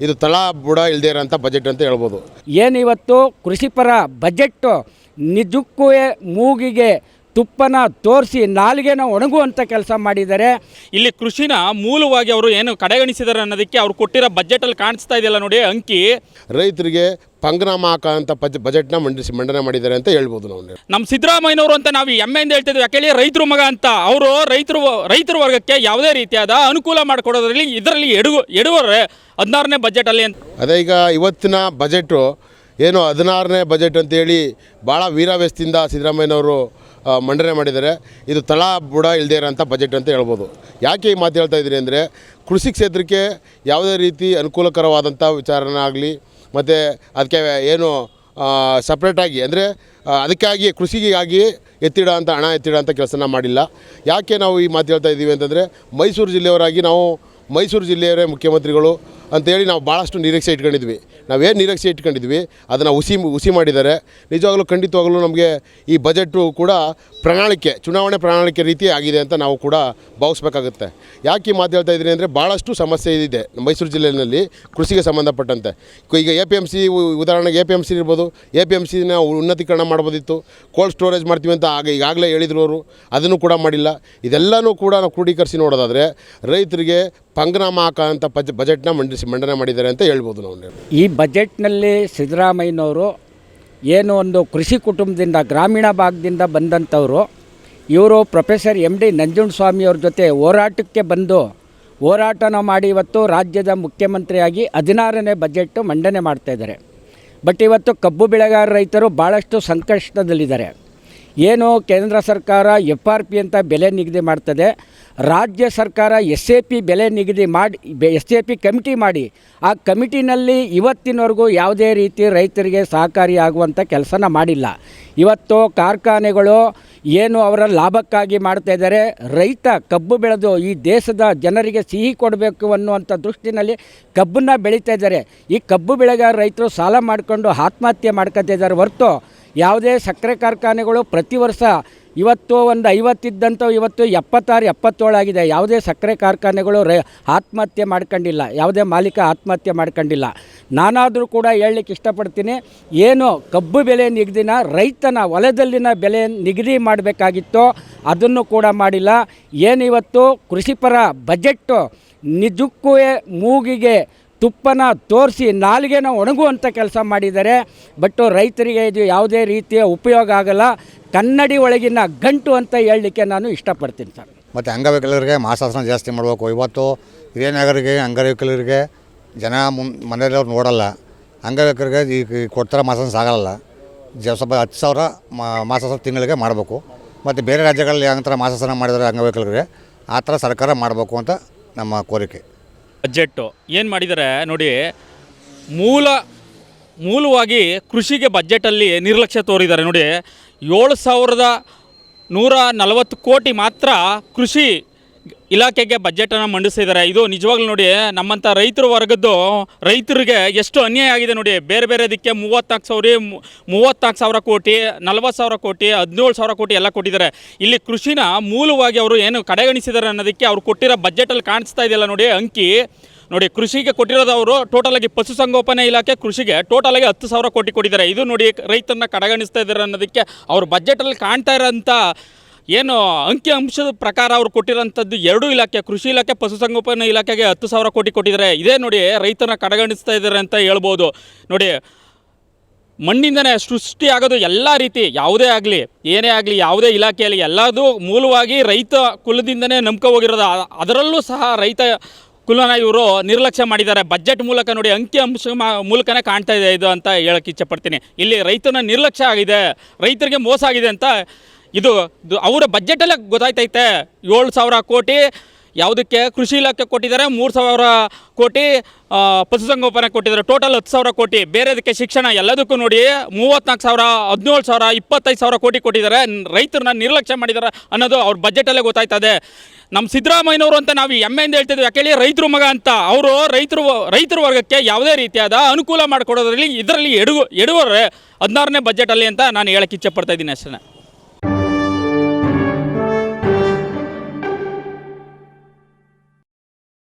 ಇದು ತಳ ಬುಡ ಇಲ್ಲದೇ ಇರೋಂಥ ಬಜೆಟ್ ಅಂತ ಹೇಳ್ಬೋದು. ಏನಿವತ್ತು ಕೃಷಿಪರ ಬಜೆಟ್ಟು ನಿಜಕ್ಕೂ ಮೂಗಿಗೆ ತುಪ್ಪನ ತೋರಿಸಿ ನಾಲಿಗೆನ ಒಣಗುವಂಥ ಕೆಲಸ ಮಾಡಿದ್ದಾರೆ. ಇಲ್ಲಿ ಕೃಷಿನ ಮೂಲವಾಗಿ ಅವರು ಏನು ಕಡೆಗಣಿಸಿದ್ದಾರೆ ಅನ್ನೋದಕ್ಕೆ ಅವ್ರು ಕೊಟ್ಟಿರೋ ಬಜೆಟಲ್ಲಿ ಕಾಣಿಸ್ತಾ ಇದೆಯಲ್ಲ ನೋಡಿ ಅಂಕಿ. ರೈತರಿಗೆ ಪಂಗನಾಮ ಹಾಕೋಂಥ ಬಜ್ ಬಜೆಟ್ನ ಮಂಡಿಸಿ ಮಂಡನೆ ಮಾಡಿದ್ದಾರೆ ಅಂತ ಹೇಳ್ಬೋದು ನಾವು ನಮ್ಮ ಸಿದ್ದರಾಮಯ್ಯನವರು ಅಂತ ನಾವು ಹೆಮ್ಮೆಯಿಂದ ಹೇಳ್ತಿದ್ವಿ. ಯಾಕೆಳಿ ರೈತರು ಮಗ ಅಂತ. ಅವರು ರೈತರು ರೈತರ ವರ್ಗಕ್ಕೆ ಯಾವುದೇ ರೀತಿಯಾದ ಅನುಕೂಲ ಮಾಡಿಕೊಡೋದ್ರಲ್ಲಿ ಇದರಲ್ಲಿ ಎಡುಗು ಎಡುವರೆ ಹದಿನಾರನೇ ಬಜೆಟಲ್ಲಿ ಅಂತ. ಅದೇ ಈಗ ಇವತ್ತಿನ ಬಜೆಟು ಏನು ಹದಿನಾರನೇ ಬಜೆಟ್ ಅಂತೇಳಿ ಭಾಳ ವೀರಾವೇಶದಿಂದ ಸಿದ್ದರಾಮಯ್ಯನವರು ಮಂಡನೆ ಮಾಡಿದ್ದಾರೆ. ಇದು ತಳ ಬುಡ ಇಲ್ಲದೇ ಇರೋಂಥ ಬಜೆಟ್ ಅಂತ ಹೇಳ್ಬೋದು. ಯಾಕೆ ಈ ಮಾತು ಹೇಳ್ತಾ ಇದ್ದೀರಿ ಅಂದರೆ, ಕೃಷಿ ಕ್ಷೇತ್ರಕ್ಕೆ ಯಾವುದೇ ರೀತಿ ಅನುಕೂಲಕರವಾದಂಥ ವಿಚಾರನ ಆಗಲಿ, ಮತ್ತು ಅದಕ್ಕೆ ಏನು ಸಪ್ರೇಟಾಗಿ ಅಂದರೆ ಅದಕ್ಕಾಗಿ ಕೃಷಿಗಾಗಿ ಎತ್ತಿಡ ಅಂತ ಹಣ ಎತ್ತಿಡ ಅಂತ ಕೆಲಸನ ಮಾಡಿಲ್ಲ. ಯಾಕೆ ನಾವು ಈ ಮಾತು ಹೇಳ್ತಾ ಇದ್ದೀವಿ ಅಂತಂದರೆ, ಮೈಸೂರು ಜಿಲ್ಲೆಯವರಾಗಿ ನಾವು ಮೈಸೂರು ಜಿಲ್ಲೆಯವರೇ ಮುಖ್ಯಮಂತ್ರಿಗಳು. ಅಂತೇಳಿ ನಾವು ಭಾಳಷ್ಟು ನಿರೀಕ್ಷೆ ಇಟ್ಕೊಂಡಿದ್ವಿ. ನಾವೇನು ನಿರೀಕ್ಷೆ ಇಟ್ಕೊಂಡಿದ್ವಿ, ಅದನ್ನು ಹುಸಿ ಹುಸಿ ಮಾಡಿದ್ದಾರೆ. ನಿಜವಾಗ್ಲೂ ಖಂಡಿತವಾಗ್ಲೂ ನಮಗೆ ಈ ಬಜೆಟು ಕೂಡ ಪ್ರಣಾಳಿಕೆ, ಚುನಾವಣೆ ಪ್ರಣಾಳಿಕೆ ರೀತಿ ಆಗಿದೆ ಅಂತ ನಾವು ಕೂಡ ಭಾವಿಸ್ಬೇಕಾಗುತ್ತೆ. ಯಾಕೆ ಮಾತು ಹೇಳ್ತಾ ಇದ್ದೀನಿ ಅಂದರೆ ಭಾಳಷ್ಟು ಸಮಸ್ಯೆ ಇದೆ ಮೈಸೂರು ಜಿಲ್ಲೆಯಲ್ಲಿ ಕೃಷಿಗೆ ಸಂಬಂಧಪಟ್ಟಂತೆ. ಈಗ ಎ ಪಿ ಎಂ ಸಿ ಉದಾಹರಣೆಗೆ ಎ ಪಿ ಎಂ ಸಿ ಇರ್ಬೋದು, ಎ ಪಿ ಎಂ ಸಿನ ಉನ್ನತೀಕರಣ ಮಾಡ್ಬೋದಿತ್ತು, ಕೋಲ್ಡ್ ಸ್ಟೋರೇಜ್ ಮಾಡ್ತೀವಿ ಅಂತ ಆಗ ಈಗಾಗಲೇ ಹೇಳಿದ್ರು ಅವರು, ಅದನ್ನು ಕೂಡ ಮಾಡಿಲ್ಲ. ಇದೆಲ್ಲನೂ ಕೂಡ ನಾವು ಕ್ರೋಢೀಕರಿಸಿ ನೋಡೋದಾದರೆ ರೈತರಿಗೆ ಪಂಗನಾಮ ಹಾಕೋಂಥ ಬಜೆಟ್ನ ಮಂಡಿಸಿ ಮಂಡನೆ ಮಾಡಿದ್ದಾರೆ ಅಂತ ಹೇಳ್ಬೋದು ನಾವು ಈ ಬಜೆಟ್ನಲ್ಲಿ ಸಿದ್ದರಾಮಯ್ಯನವರು ಏನು ಒಂದು ಕೃಷಿ ಕುಟುಂಬದಿಂದ, ಗ್ರಾಮೀಣ ಭಾಗದಿಂದ ಬಂದಂಥವರು, ಇವರು ಪ್ರೊಫೆಸರ್ ಎಂ ಡಿ ನಂಜುಂಡಸ್ವಾಮಿಯವ್ರ ಜೊತೆ ಹೋರಾಟಕ್ಕೆ ಬಂದು ಹೋರಾಟನ ಮಾಡಿ ಇವತ್ತು ರಾಜ್ಯದ ಮುಖ್ಯಮಂತ್ರಿಯಾಗಿ ಹದಿನಾರನೇ ಬಜೆಟ್ಟು ಮಂಡನೆ ಮಾಡ್ತಾಯಿದ್ದಾರೆ ಬಟ್ ಇವತ್ತು ಕಬ್ಬು ಬೆಳೆಗಾರ ರೈತರು ಭಾಳಷ್ಟು ಸಂಕಷ್ಟದಲ್ಲಿದ್ದಾರೆ. ಏನು ಕೇಂದ್ರ ಸರ್ಕಾರ ಎಫ್ ಆರ್ ಪಿ ಅಂತ ಬೆಲೆ ನಿಗದಿ ಮಾಡ್ತದೆ, ರಾಜ್ಯ ಸರ್ಕಾರ ಎಸ್ ಎ ಪಿ ಬೆಲೆ ನಿಗದಿ ಮಾಡಿ ಎಸ್ ಎ ಪಿ ಕಮಿಟಿ ಮಾಡಿ, ಆ ಕಮಿಟಿನಲ್ಲಿ ಇವತ್ತಿನವರೆಗೂ ಯಾವುದೇ ರೀತಿ ರೈತರಿಗೆ ಸಹಕಾರಿಯಾಗುವಂಥ ಕೆಲಸನ ಮಾಡಿಲ್ಲ. ಇವತ್ತು ಕಾರ್ಖಾನೆಗಳು ಏನು ಅವರ ಲಾಭಕ್ಕಾಗಿ ಮಾಡ್ತಾ ಇದ್ದಾರೆ, ರೈತ ಕಬ್ಬು ಬೆಳೆದು ಈ ದೇಶದ ಜನರಿಗೆ ಸಿಹಿ ಕೊಡಬೇಕು ಅನ್ನುವಂಥ ದೃಷ್ಟಿನಲ್ಲಿ ಕಬ್ಬನ್ನು ಬೆಳೀತಾ ಇದ್ದಾರೆ. ಈ ಕಬ್ಬು ಬೆಳೆಗಾರ ರೈತರು ಸಾಲ ಮಾಡಿಕೊಂಡು ಆತ್ಮಹತ್ಯೆ ಮಾಡ್ಕೊತಿದ್ದಾರೆ ಹೊರತು ಯಾವುದೇ ಸಕ್ಕರೆ ಕಾರ್ಖಾನೆಗಳು ಪ್ರತಿ ವರ್ಷ ಇವತ್ತು ಒಂದು ಐವತ್ತಿದ್ದಂಥವು ಇವತ್ತು ಎಪ್ಪತ್ತಾರು ಎಪ್ಪತ್ತೇಳು ಆಗಿದೆ ಯಾವುದೇ ಸಕ್ಕರೆ ಕಾರ್ಖಾನೆಗಳು ರೈ ಆತ್ಮಹತ್ಯೆ ಮಾಡ್ಕೊಂಡಿಲ್ಲ. ಯಾವುದೇ ಮಾಲೀಕ ಆತ್ಮಹತ್ಯೆ ಮಾಡ್ಕೊಂಡಿಲ್ಲ. ನಾನಾದರೂ ಕೂಡ ಹೇಳಲಿಕ್ಕೆ ಇಷ್ಟಪಡ್ತೀನಿ. ಏನು ಕಬ್ಬು ಬೆಲೆ ನಿಗದಿನ, ರೈತನ ಹೊಲದಲ್ಲಿನ ಬೆಲೆ ನಿಗದಿ ಮಾಡಬೇಕಾಗಿತ್ತೋ ಅದನ್ನು ಕೂಡ ಮಾಡಿಲ್ಲ. ಏನಿವತ್ತು ಕೃಷಿಪರ ಬಜೆಟ್ಟು ನಿಜಕ್ಕೂ ಮೂಗಿಗೆ ತುಪ್ಪನ ತೋರಿಸಿ ನಾಲಿಗೆನ ಒಣಗುವಂಥ ಕೆಲಸ ಮಾಡಿದ್ದಾರೆ. ಬಟ್ ರೈತರಿಗೆ ಇದು ಯಾವುದೇ ರೀತಿಯ ಉಪಯೋಗ ಆಗಲ್ಲ. ಕನ್ನಡಿ ಒಳಗಿನ ಗಂಟು ಅಂತ ಹೇಳಲಿಕ್ಕೆ ನಾನು ಇಷ್ಟಪಡ್ತೀನಿ ಸರ್. ಮತ್ತು ಅಂಗವಿಕಲರಿಗೆ ಮಾಸಾಸನ ಜಾಸ್ತಿ ಮಾಡಬೇಕು. ಇವತ್ತು ಹಿರಿಯ ಅಂಗವಿಕಲರಿಗೆ ಜನ ಮುನ್ ಅವ್ರು ನೋಡಲ್ಲ. ಅಂಗವಿಕಲರಿಗೆ ಈ ಕೊಡ್ತಾರೆ ಕೊಡ್ತಾರ ಮಾಸಾಸನ ಸಾಗಲ್ಲ. ಜ, ಸ್ವಲ್ಪ ಹತ್ತು ಸಾವಿರ ಮಾಸಾಸನ ತಿಂಗಳಿಗೆ ಮಾಡಬೇಕು. ಮತ್ತು ಬೇರೆ ರಾಜ್ಯಗಳಲ್ಲಿ ಯಾವ ಥರ ಮಾಸಾಸನ ಮಾಡಿದರೆ ಅಂಗವಿಕಲರಿಗೆ. ಆ ಥರ ಸರ್ಕಾರ ಮಾಡಬೇಕು ಅಂತ ನಮ್ಮ ಕೋರಿಕೆ. ಬಜೆಟ್ಟು. ಏನು ಮಾಡಿದ್ದಾರೆ ನೋಡಿ, ಮೂಲ, ಮೂಲವಾಗಿ ಕೃಷಿಗೆ ಬಜೆಟಲ್ಲಿ ನಿರ್ಲಕ್ಷ್ಯ ತೋರಿದ್ದಾರೆ ನೋಡಿ. ಏಳು ಸಾವಿರದ ನೂರ ನಲವತ್ತು ಕೋಟಿ ಮಾತ್ರ ಕೃಷಿ ಇಲಾಖೆಗೆ ಬಜೆಟನ್ನು ಮಂಡಿಸಿದ್ದಾರೆ. ಇದು ನಿಜವಾಗ್ಲೂ ನೋಡಿ ನಮ್ಮಂಥ ರೈತರ ವರ್ಗದ್ದು ರೈತರಿಗೆ ಎಷ್ಟು ಅನ್ಯಾಯ ಆಗಿದೆ ನೋಡಿ. ಬೇರೆ ಬೇರೆ ದಿಕ್ಕೆ ಮೂವತ್ನಾಲ್ಕು ಸಾವಿರ ಮೂವತ್ತ್ನಾಲ್ಕು ಸಾವಿರ ಕೋಟಿ, ನಲ್ವತ್ತು ಸಾವಿರ ಕೋಟಿ, ಹದಿನೇಳು ಸಾವಿರ ಕೋಟಿ ಎಲ್ಲ ಕೊಟ್ಟಿದ್ದಾರೆ. ಇಲ್ಲಿ ಕೃಷಿನ ಮೂಲವಾಗಿ ಅವರು ಏನು ಕಡೆಗಣಿಸಿದ್ದಾರೆ ಅನ್ನೋದಕ್ಕೆ ಅವ್ರು ಕೊಟ್ಟಿರೋ ಬಜೆಟಲ್ಲಿ ಕಾಣಿಸ್ತಾ ಇದೆಯಲ್ಲ ನೋಡಿ, ಅಂಕಿ. ನೋಡಿ, ಕೃಷಿಗೆ ಕೊಟ್ಟಿರೋದು ಅವರು ಟೋಟಲಾಗಿ ಪಶುಸಂಗೋಪನೆ ಇಲಾಖೆ ಕೃಷಿಗೆ ಟೋಟಲಾಗಿ ಹತ್ತು ಸಾವಿರ ಕೋಟಿ ಕೊಟ್ಟಿದ್ದಾರೆ. ಇದು ನೋಡಿ ರೈತರನ್ನ ಕಡೆಗಣಿಸ್ತಾ ಇದ್ದಾರೆ ಅನ್ನೋದಕ್ಕೆ ಅವ್ರ ಬಜೆಟಲ್ಲಿ ಕಾಣ್ತಾ ಇರೋಂಥ ಏನು ಅಂಕಿ ಅಂಶದ ಪ್ರಕಾರ ಅವ್ರು ಕೊಟ್ಟಿರೋಂಥದ್ದು ಎರಡೂ ಇಲಾಖೆ, ಕೃಷಿ ಇಲಾಖೆ ಪಶುಸಂಗೋಪನೆ ಇಲಾಖೆಗೆ ಹತ್ತು ಸಾವಿರ ಕೋಟಿ ಕೊಟ್ಟಿದ್ದಾರೆ. ಇದೇ ನೋಡಿ ರೈತನ ಕಡೆಗಣಿಸ್ತಾ ಇದ್ದಾರೆ ಅಂತ ಹೇಳ್ಬೋದು. ನೋಡಿ, ಮಣ್ಣಿಂದನೇ ಸೃಷ್ಟಿ ಆಗೋದು ಎಲ್ಲ ರೀತಿ, ಯಾವುದೇ ಆಗಲಿ, ಏನೇ ಆಗಲಿ, ಯಾವುದೇ ಇಲಾಖೆಯಲ್ಲಿ ಎಲ್ಲದು ಮೂಲವಾಗಿ ರೈತ ಕುಲದಿಂದನೇ ನಂಬ್ಕೊ ಹೋಗಿರೋದು. ಅದರಲ್ಲೂ ಸಹ ರೈತ ಕುಲನ ಇವರು ನಿರ್ಲಕ್ಷ್ಯ ಮಾಡಿದ್ದಾರೆ. ಬಜೆಟ್ ಮೂಲಕ ನೋಡಿ, ಅಂಕಿ ಅಂಶ ಮೂಲಕನೇ ಕಾಣ್ತಾ ಇದೆ ಇದು ಅಂತ ಹೇಳಕ್ಕೆ ಇಚ್ಛಪಡ್ತೀನಿ ಇಲ್ಲಿ ರೈತನ ನಿರ್ಲಕ್ಷ್ಯ ಆಗಿದೆ, ರೈತರಿಗೆ ಮೋಸ ಆಗಿದೆ ಅಂತ ಇದು ಅವರ ಬಜೆಟಲ್ಲೇ ಗೊತ್ತಾಯ್ತೈತೆ. ಏಳು ಸಾವಿರ ಕೋಟಿ ಯಾವುದಕ್ಕೆ ಕೃಷಿ ಇಲಾಖೆ ಕೊಟ್ಟಿದ್ದಾರೆ, ಮೂರು ಸಾವಿರ ಕೋಟಿ ಪಶುಸಂಗೋಪನೆ ಕೊಟ್ಟಿದ್ದಾರೆ. ಟೋಟಲ್ ಹತ್ತು ಸಾವಿರ ಕೋಟಿ. ಬೇರೆದಕ್ಕೆ ಶಿಕ್ಷಣ ಎಲ್ಲದಕ್ಕೂ ನೋಡಿ ಮೂವತ್ತ್ನಾಲ್ಕು ಸಾವಿರ, ಹದಿನೇಳು ಸಾವಿರ, ಇಪ್ಪತ್ತೈದು ಸಾವಿರ ಕೋಟಿ ಕೊಟ್ಟಿದ್ದಾರೆ. ರೈತರನ್ನ ನಿರ್ಲಕ್ಷ್ಯ ಮಾಡಿದ್ದಾರೆ ಅನ್ನೋದು ಅವ್ರ ಬಜೆಟಲ್ಲೇ ಗೊತ್ತಾಯ್ತದೆ. ನಮ್ಮ ಸಿದ್ದರಾಮಯ್ಯನವರು ಅಂತ ನಾವು ಹೆಮ್ಮೆಯಿಂದ ಹೇಳ್ತಿದ್ವಿ. ಯಾಕೆ ರೈತರು ಮಗ ಅಂತ. ಅವರು ರೈತರು ರೈತರ ವರ್ಗಕ್ಕೆ ಯಾವುದೇ ರೀತಿಯಾದ ಅನುಕೂಲ ಮಾಡಿಕೊಡೋದ್ರಲ್ಲಿ ಇದರಲ್ಲಿ ಎಡುಗು ಎಡುವರೆ ಹದಿನಾರನೇ ಬಜೆಟಲ್ಲಿ ಅಂತ ನಾನು ಹೇಳಕ್ಕೆ ಇಚ್ಛೆ ಪಡ್ತಾ ಇದ್ದೀನಿ ಅಷ್ಟೇ.